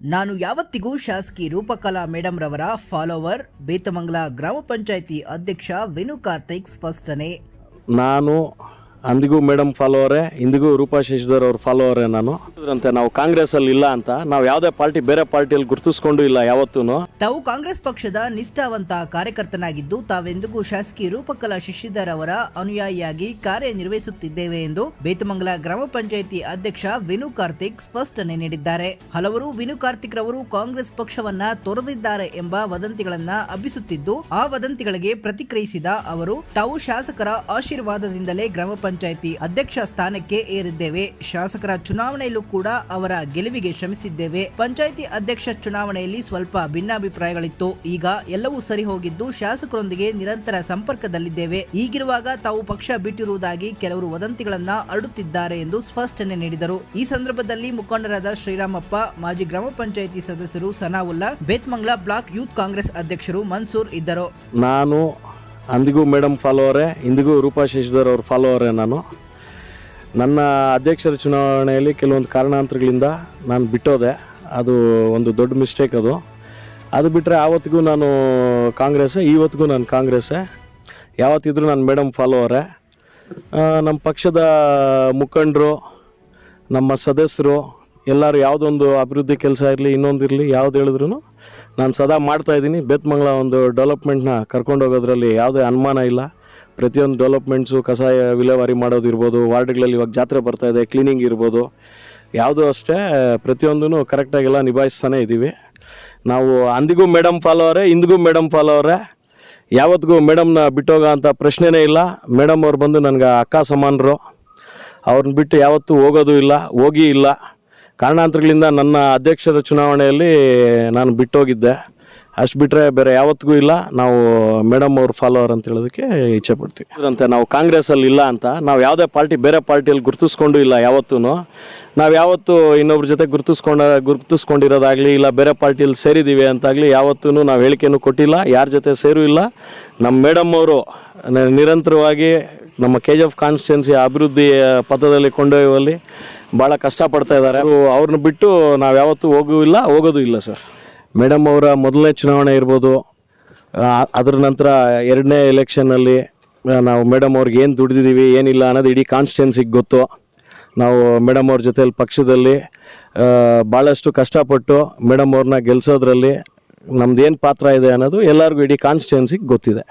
ನಾನು ಯಾವತ್ತಿಗೂ ಶಾಸಕಿ ರೂಪಕಲಾ ಮೇಡಮ್ ರವರ ಫಾಲೋವರ್, ಬೇತಮಂಗಲ ಗ್ರಾಮ ಪಂಚಾಯಿತಿ ಅಧ್ಯಕ್ಷ ವೆನು ಕಾರ್ತಿಕ್ ಸ್ಪಷ್ಟನೆ. ನಾನು ಅಂದಿಗೂ ಮೇಡಮ್ ಫಾಲೋವರೇ, ಇಂದಿಗೂ ರೂಪಾ ಶಶಿಧರ್ ಅವ್ರ ಫಾಲೋವರೇ ನಾನು. ಅಂತೆ ನಾವು ಕಾಂಗ್ರೆಸ್ ಅಲ್ಲಿ ಇಲ್ಲ ಅಂತ. ನಾವು ಯಾವುದೇ ಪಾರ್ಟಿ ಬೇರೆ ಪಾರ್ಟಿಯಲ್ಲಿ ಗುರುತಿಸ್ಕೊಂಡು ಇಲ್ಲ ಯಾವತ್ತೂ ತಾವು ಕಾಂಗ್ರೆಸ್ ಪಕ್ಷದ ನಿಷ್ಠಾವಂತ ಕಾರ್ಯಕರ್ತನಾಗಿದ್ದು, ತಾವೆಂದಿಗೂ ಶಾಸಕಿ ರೂಪಕಲಾ ಶಶಿಧರ್ ಅವರ ಅನುಯಾಯಿಯಾಗಿ ಕಾರ್ಯನಿರ್ವಹಿಸುತ್ತಿದ್ದೇವೆ ಎಂದು ಬೇತಮಂಗಲ ಗ್ರಾಮ ಪಂಚಾಯಿತಿ ಅಧ್ಯಕ್ಷ ವಿನು ಕಾರ್ತಿಕ್ ಸ್ಪಷ್ಟನೆ ನೀಡಿದ್ದಾರೆ. ಹಲವರು ವಿನು ಕಾರ್ತಿಕ್ ರವರು ಕಾಂಗ್ರೆಸ್ ಪಕ್ಷವನ್ನ ತೊರೆದಿದ್ದಾರೆ ಎಂಬ ವದಂತಿಗಳನ್ನ ಹಬ್ಬಿಸುತ್ತಿದ್ದು, ಆ ವದಂತಿಗಳಿಗೆ ಪ್ರತಿಕ್ರಿಯಿಸಿದ ಅವರು, ತಾವು ಶಾಸಕರ ಆಶೀರ್ವಾದದಿಂದಲೇ ಗ್ರಾಮ ಪಂಚಾಯಿತಿ ಅಧ್ಯಕ್ಷ ಸ್ಥಾನಕ್ಕೆ ಏರಿದ್ದೇವೆ. ಶಾಸಕರ ಚುನಾವಣೆಯಲ್ಲೂ ಕೂಡ ಅವರ ಗೆಲುವಿಗೆ ಶ್ರಮಿಸಿದ್ದೇವೆ. ಪಂಚಾಯಿತಿ ಅಧ್ಯಕ್ಷ ಚುನಾವಣೆಯಲ್ಲಿ ಸ್ವಲ್ಪ ಭಿನ್ನಾಭಿಪ್ರಾಯಗಳಿತ್ತು. ಈಗ ಎಲ್ಲವೂ ಸರಿ ಹೋಗಿದ್ದು ಶಾಸಕರೊಂದಿಗೆ ನಿರಂತರ ಸಂಪರ್ಕದಲ್ಲಿದ್ದೇವೆ. ಈಗಿರುವಾಗ ತಾವು ಪಕ್ಷ ಬಿಟ್ಟಿರುವುದಾಗಿ ಕೆಲವರು ವದಂತಿಗಳನ್ನ ಹರಡುತ್ತಿದ್ದಾರೆ ಎಂದು ಸ್ಪಷ್ಟನೆ ನೀಡಿದರು. ಈ ಸಂದರ್ಭದಲ್ಲಿ ಮುಖಂಡರಾದ ಶ್ರೀರಾಮಪ್ಪ, ಮಾಜಿ ಗ್ರಾಮ ಪಂಚಾಯಿತಿ ಸದಸ್ಯರು ಸನಾವುಲ್ಲಾ, ಬೇತ್ಮಂಗ್ಲಾ ಬ್ಲಾಕ್ ಯೂತ್ ಕಾಂಗ್ರೆಸ್ ಅಧ್ಯಕ್ಷರು ಮನ್ಸೂರ್ ಇದ್ದರು. ನಾನು ಅಂದಿಗೂ ಮೇಡಮ್ ಫಾಲೋವರೇ ಇಂದಿಗೂ ರೂಪಾ ಶಶಿಧರ್ ಅವ್ರ ಫಾಲೋವರೇ ನಾನು. ನನ್ನ ಅಧ್ಯಕ್ಷರ ಚುನಾವಣೆಯಲ್ಲಿ ಕೆಲವೊಂದು ಕಾರಣಾಂತರಗಳಿಂದ ನಾನು ಬಿಟ್ಟೋದೆ. ಅದು ಒಂದು ದೊಡ್ಡ ಮಿಸ್ಟೇಕ್ ಅದು. ಅದು ಬಿಟ್ಟರೆ ಆವತ್ತಿಗೂ ನಾನು ಕಾಂಗ್ರೆಸ್ಸೇ ಇವತ್ತಿಗೂ ನಾನು ಕಾಂಗ್ರೆಸ್ಸೇ ಯಾವತ್ತಿದ್ರೂ ನಾನು ಮೇಡಮ್ ಫಾಲೋವರೇ ನಮ್ಮ ಪಕ್ಷದ ಮುಖಂಡರು, ನಮ್ಮ ಸದಸ್ಯರು, ಎಲ್ಲರೂ ಯಾವುದೊಂದು ಅಭಿವೃದ್ಧಿ ಕೆಲಸ ಇರಲಿ, ಇನ್ನೊಂದು ಇರಲಿ, ಯಾವ್ದು ಹೇಳಿದ್ರು ನಾನು ಸದಾ ಮಾಡ್ತಾಯಿದ್ದೀನಿ ಬೇತ್ಮಂಗ್ಲ ಒಂದು ಡೆವಲಪ್ಮೆಂಟ್ನ ಕರ್ಕೊಂಡು ಹೋಗೋದ್ರಲ್ಲಿ ಯಾವುದೇ ಅನುಮಾನ ಇಲ್ಲ. ಪ್ರತಿಯೊಂದು ಡೆವಲಪ್ಮೆಂಟ್ಸು ಕಸಾಯ ವಿಲೇವಾರಿ ಮಾಡೋದಿರ್ಬೋದು ವಾರ್ಡ್ಗಳಲ್ಲಿ ಇವಾಗ ಜಾತ್ರೆ ಬರ್ತಾ ಇದೆ ಕ್ಲೀನಿಂಗ್ ಇರ್ಬೋದು. ಯಾವುದೂ ಅಷ್ಟೇ ಪ್ರತಿಯೊಂದೂ ಕರೆಕ್ಟಾಗೆಲ್ಲ ನಿಭಾಯಿಸ್ತಾನೆ ಇದ್ದೀವಿ. ನಾವು ಅಂದಿಗೂ ಮೇಡಮ್ ಫಾಲೋವರೇ ಇಂದಿಗೂ ಮೇಡಮ್ ಫಾಲೋವರೇ ಯಾವತ್ತಿಗೂ ಮೇಡಮ್ನ ಬಿಟ್ಟೋಗೋ ಅಂತ ಪ್ರಶ್ನೆನೇ ಇಲ್ಲ. ಮೇಡಮ್ ಅವ್ರು ಬಂದು ನನಗೆ ಅಕ್ಕ ಸಮಾನರು. ಅವ್ರನ್ನ ಬಿಟ್ಟು ಯಾವತ್ತೂ ಹೋಗೋದು ಇಲ್ಲ, ಹೋಗಿ ಇಲ್ಲ. ಕಾರಣಾಂತರಗಳಿಂದ ನನ್ನ ಅಧ್ಯಕ್ಷರ ಚುನಾವಣೆಯಲ್ಲಿ ನಾನು ಬಿಟ್ಟೋಗಿದ್ದೆ. ಅಷ್ಟು ಬಿಟ್ಟರೆ ಬೇರೆ ಯಾವತ್ತಿಗೂ ಇಲ್ಲ. ನಾವು ಮೇಡಮ್ ಅವ್ರ ಫಾಲೋವರ್ ಅಂತ ಹೇಳೋದಕ್ಕೆ ಇಚ್ಛೆ ಪಡ್ತೀವಿ ಇದರಂತೆ ನಾವು ಕಾಂಗ್ರೆಸ್ಸಲ್ಲಿ ಇಲ್ಲ ಅಂತ, ನಾವು ಯಾವುದೇ ಪಾರ್ಟಿ ಬೇರೆ ಪಾರ್ಟಿಯಲ್ಲಿ ಗುರುತಿಸ್ಕೊಂಡು ಇಲ್ಲ ಯಾವತ್ತೂ ನಾವು ಯಾವತ್ತೂ ಇನ್ನೊಬ್ರ ಜೊತೆ ಗುರುತಿಸ್ಕೊಂಡ, ಗುರುತಿಸ್ಕೊಂಡಿರೋದಾಗಲಿ ಇಲ್ಲ ಬೇರೆ ಪಾರ್ಟಿಯಲ್ಲಿ ಸೇರಿದ್ದೀವಿ ಅಂತಾಗಲಿ ಯಾವತ್ತೂ ನಾವು ಹೇಳಿಕೆಯೂ ಕೊಟ್ಟಿಲ್ಲ, ಯಾರ ಜೊತೆ ಸೇರೂ ಇಲ್ಲ. ನಮ್ಮ ಮೇಡಮ್ ಅವರು ನಿರಂತರವಾಗಿ ನಮ್ಮ ಕೆ ಜಿ ಎಫ್ ಕಾನ್ಸ್ಟಿಟ್ಯೂನ್ಸಿ ಅಭಿವೃದ್ಧಿ ಪಥದಲ್ಲಿ ಕೊಂಡೊಯ್ಯುವಲ್ಲಿ ಭಾಳ ಕಷ್ಟಪಡ್ತಾ ಇದ್ದಾರೆ. ಅವ್ರನ್ನ ಬಿಟ್ಟು ನಾವು ಯಾವತ್ತೂ ಹೋಗೂ ಇಲ್ಲ ಹೋಗೋದು ಇಲ್ಲ ಸರ್. ಮೇಡಮ್ ಅವರ ಮೊದಲನೇ ಚುನಾವಣೆ ಇರ್ಬೋದು ಅದರ ನಂತರ ಎರಡನೇ ಎಲೆಕ್ಷನ್ನಲ್ಲಿ ನಾವು ಮೇಡಮ್ ಅವ್ರಿಗೆ ಏನು ದುಡಿದಿದ್ದೀವಿ ಏನಿಲ್ಲ ಅನ್ನೋದು ಇಡೀ ಕಾನ್ಸ್ಟಿಟ್ಯೂನ್ಸಿಗೆ ಗೊತ್ತು. ನಾವು ಮೇಡಮ್ ಅವ್ರ ಜೊತೆಯಲ್ಲಿ ಪಕ್ಷದಲ್ಲಿ ಭಾಳಷ್ಟು ಕಷ್ಟಪಟ್ಟು ಮೇಡಮ್ ಅವ್ರನ್ನ ಗೆಲ್ಲಿಸೋದ್ರಲ್ಲಿ ನಮ್ದು ಏನು ಪಾತ್ರ ಇದೆ ಅನ್ನೋದು ಎಲ್ಲರಿಗೂ ಇಡೀ ಕಾನ್ಸ್ಟಿಟ್ಯೂನ್ಸಿಗೆ ಗೊತ್ತಿದೆ.